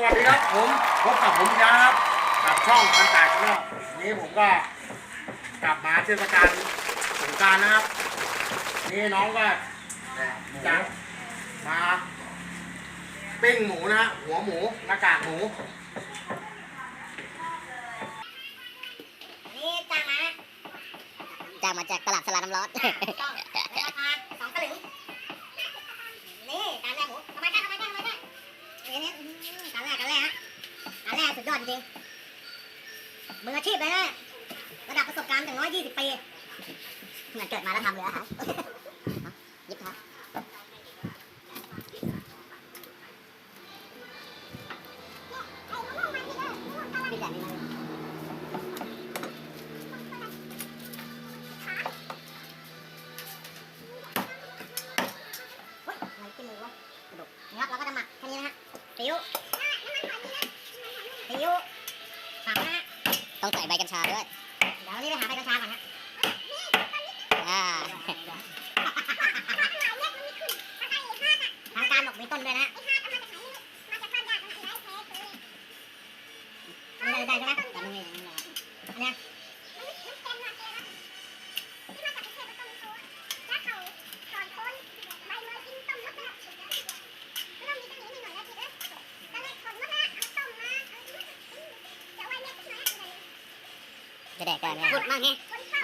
สวัสดีครับผมพบกับผมอีกแล้วนะครับกับช่องพันตายชาแนลวันนี้ผมก็กลับมาเทศกาลสงกรารนะครับ นี่น้องก็จะมาปิ้งหมูนะหัวหมูหน้ากากหมูนี่จ้างมาจ้างมาจากตลาดสลาน้ำร้อน จริงมืออาชีพเลยนะระดับประสบการณ์ถึงน้อยยี่สิบปีเหมือนเกิดมาแล้วทำเลยอะฮะยิบครับาด้วย เดี๋ยวนี้ไปหาใบกัญชาก่อนนะอ่าทางการบอกมีต้นด้วยนะไม่ได้ใช่ไหมแต่ไม่ได้อันเนี้ย แดกกันเนี่ยพูดมากไง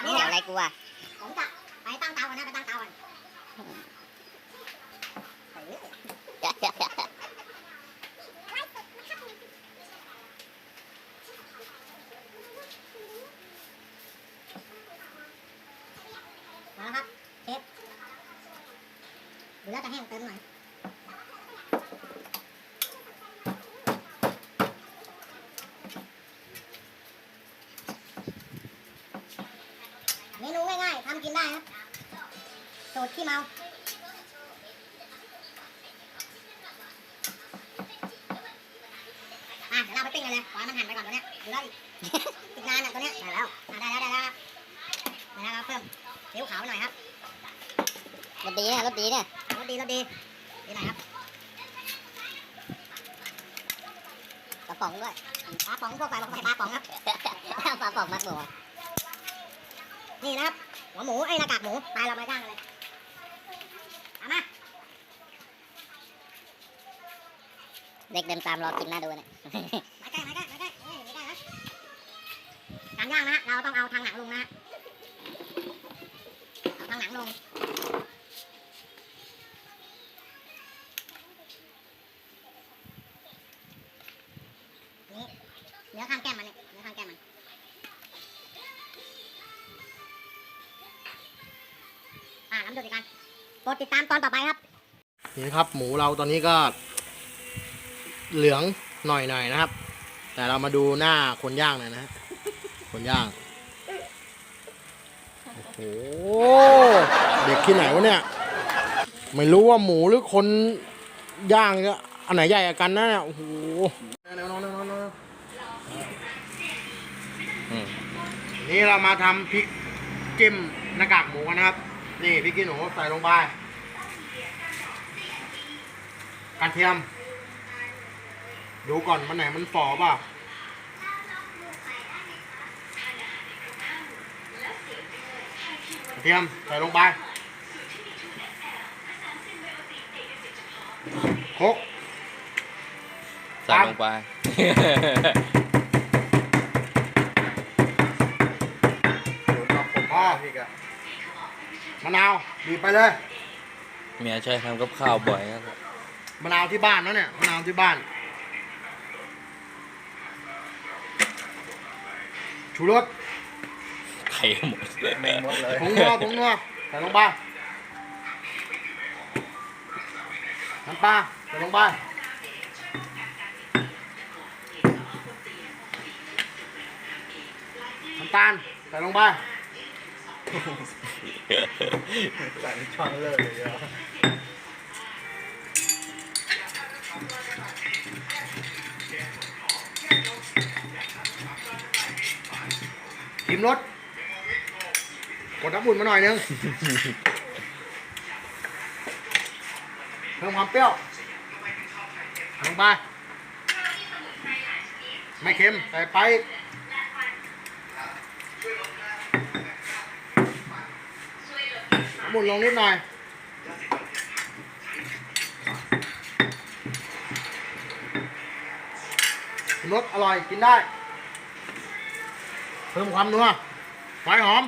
นี่แดกอะไรกูอะผมจะไปตั้งเตาก่อนนะไปตั้งเตาก่อนมาแล้วครับเชฟดูแล้วจะแห้งเติมหน่อยเมนูง่ายๆทำกินได้ครับสู ตรขี้เมาอะเดี๋ยวเราไปปิ้งกันเลยขอให้มันหั่นไปก่อนตัวเนี้ยเหลืออีกอีกนานอะตัวเนี้ยได้แล้วอะได้แล้วได้แล้วครับได้แล้วครับเพิ่มซีอิ๊วขาวหน่อยครับรสดีเนี่ยรสดีเนี่ยรสดีรสดีดีหน่อยครับกระป๋องด้วยปลาป๋องพวกไปบอกไปปลาป๋องครับปลาป๋องมัดหมูนี่นะครับหัวหมูไอ้ยหน้ากากหมูไปเรามาย่างกันเลยเอามา เด็กเดินตามรอกินหน้าดูเนี่ยมาใกล้มาใกล้มาใกล้เอ้ยไม่ได้นะการย่างนะฮะเราต้องเอาทางหนังลงนะฮะเอาทางหนังลงนี่เนื้อข้างแก้มมันเนี่ยเนื้อข้างแก้มมันอ่าน้ำดูดอีกกันโปรดติดตามตอนต่อไปครับนี่ครับ หมูเราตอนนี้ก็ เหลืองหน่อยๆนนะครับ แต่เรามาดูหน้าคนย่างหน่อยนะฮะคนย่าง โอ้โห เด็กที่ไหนวะเนี่ย ไม่รู้ว่าหมูหรือคนย่างเนี่ยอันไหนใหญ่กว่ากันนะเนี่ย โอ้โหเร็วๆๆๆอืมนี่เรามาทำพริกจิ้มหน้ากากหมูกันนะครับ นี่พริกขี้หนูใส่ลงไปกระเทียม ดูก่อนมันไหนมันฝ่อเปล่ะกระเทียมใส่ลงไปครกใส่ลงไปพอมะนาวบีบไปเลย เมียใช้ทำกับข้าวบ่อยครับ มะนาวที่บ้านนะเนี่ย มะนาวที่บ้าน ชูรสไข่หมดผงนัวผงนัวใส่ลงไปน้ำปลาใส่ลงไปน้ำตาลใส่ลงไปชิม รสกดน้ำอุ่นมาหน่อยนึงเพิ่มความเปรี้ยวลงไปไม่เค็มใส่ไปหมุนลงนิดหน่อยรสอร่อยกินได้ เพิ่มความนัวไฟหอม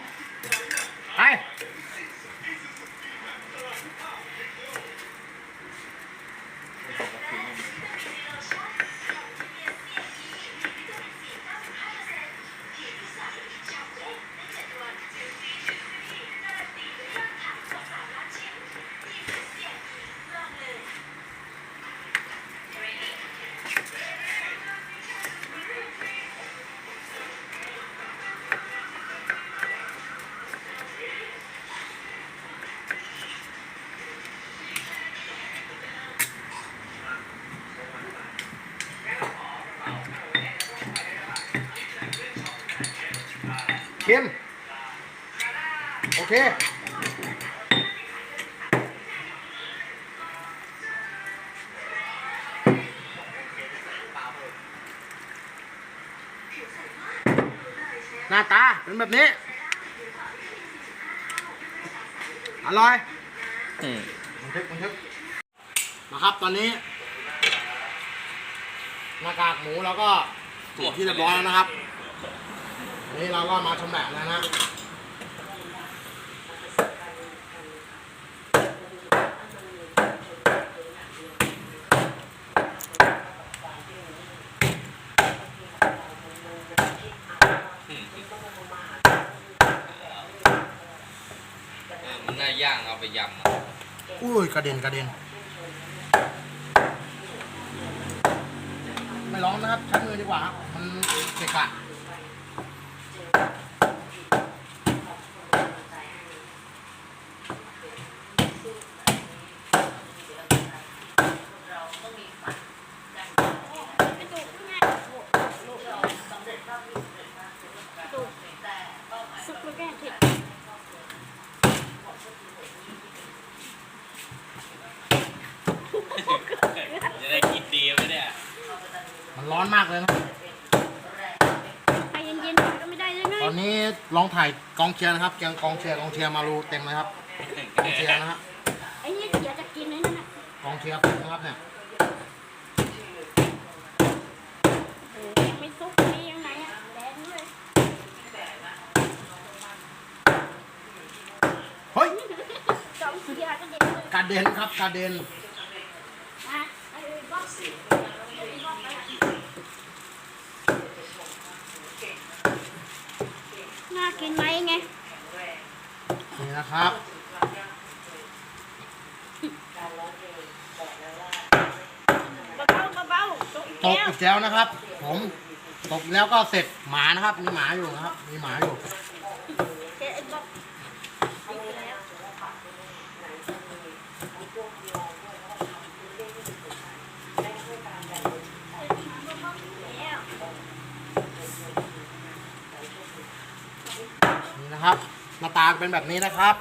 เค็มโอเคหน้าตาเป็นแบบนี้ อร่อยอืมบันทึกบันทึกนะครับตอนนี้ หน้ากากหมูเราก็ถูกที่เรียบร้อยแล้วนะครับอั นนี้เราก็มาชำแหละแล้วนะเออมันน่าย่างเอาไปยำอะอุ้ยกระเด็นกระเด็น ไม่ร้อนนะครับใช้มือดีกว่าครับมันเกะกะ ซุปแกงเผ็ด จะได้กินดีไหมเนี่ย มันร้ อนมากเลยนะ ใจเย็นๆหน่อยก็ไม่ได้ยังไงตอนนี้ลองถ่ายกองเชียร์นะครับเกียงกองเชียร์กองเชียร์มารูเต็มเลยครับกองเชียร์นะฮะไอ้นี่อยากจะกินไอ้นั่นน่ะกองเชียร์เต็มนะครับเนี่ยโอ้ยังไม่ซุกนี่ยังไงอะแดงเลยเฮ้ยจอมเสียก็เด็ดเลยกระเด็นครับกระเด็นนะไอ้บอกไอ้บอกไปน่ากินไหมไง นี่นะครับเบาๆเบาๆตกอีกตกแล้วอีกแล้วนะครับ ผมตกแล้วก็เสร็จหมานะครับ มีหมาอยู่นะครับ มีหมาอยู่เจ๊ไอ้บอกเอาไปแล้วนี่นะครับ หน้าตาเป็นแบบนี้นะครับ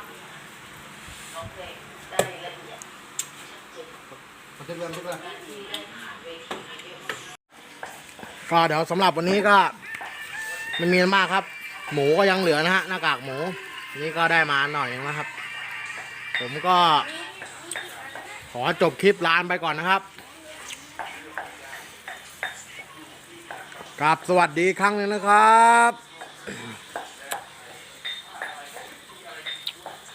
บันทึกเลยบันทึกเลยก็เดี๋ยวสำหรับวันนี้ก็ไม่มีอะไรมากครับ หมูก็ยังเหลือนะฮะหน้ากากหมู นี่ก็ได้มาหน่อยนึงนะครับ ผมก็ ขอจบคลิปลานไปก่อนนะครับกราบสวัสดีอีกครั้งหนึงนะครับ